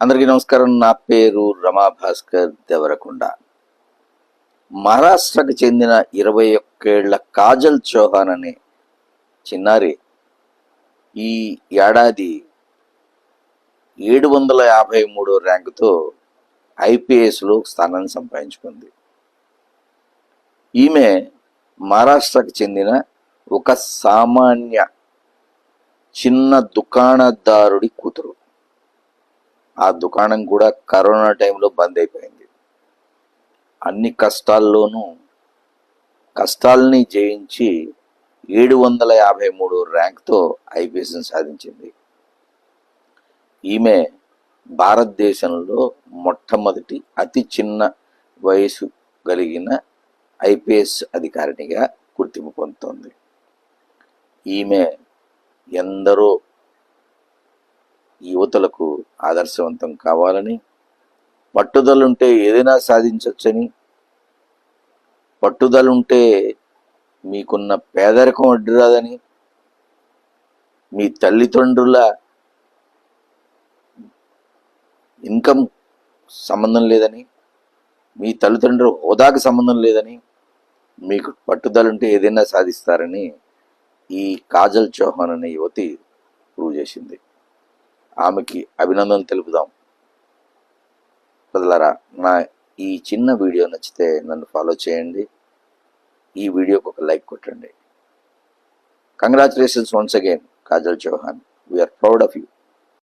అందరికీ నమస్కారం. నా పేరు రమా భాస్కర్ దేవరకొండ. మహారాష్ట్రకు చెందిన ఇరవై ఒక్కేళ్ళ కాజల్ చౌహాన్ అనే చిన్నారి ఈ ఏడాది ఏడు వందల యాభై మూడో ర్యాంకుతో ఐపీఎస్లో స్థానాన్ని సంపాదించుకుంది. ఈమె మహారాష్ట్రకు చెందిన ఒక సామాన్య చిన్న దుకాణదారుడి కూతురు. ఆ దుకాణం కూడా కరోనా టైంలో బంద్ అయిపోయింది. అన్ని కష్టాల్లోనూ కష్టాలని జయించి ఏడు వందల యాభై మూడు ర్యాంక్తో ఐపీఎస్ని సాధించింది. ఈమె భారతదేశంలో మొట్టమొదటి అతి చిన్న వయసు కలిగిన ఐపీఎస్ అధికారినిగా గుర్తింపు పొందుతోంది. ఈమె ఎందరో యువతలకు ఆదర్శవంతం కావాలని పట్టుదలుంటే ఏదైనా సాధించవచ్చని పట్టుదలుంటే మీకున్న పేదరికం అడ్డురాదని మీ తల్లిదండ్రుల ఇన్కమ్ సంబంధం లేదని మీ తల్లిదండ్రుల హోదాకు సంబంధం లేదని మీకు పట్టుదలుంటే ఏదైనా సాధిస్తారని ఈ కాజల్ చౌహాన్ అనే యువతి ప్రూవ్ చేసింది. ఆమెకి అభినందన తెలుపుదాం. ప్రజలారా నా ఈ చిన్న వీడియో నచ్చితే నన్ను ఫాలో చేయండి. ఈ వీడియోకి ఒక లైక్ కొట్టండి. Congratulations once again Kajal Chauhan we are proud of you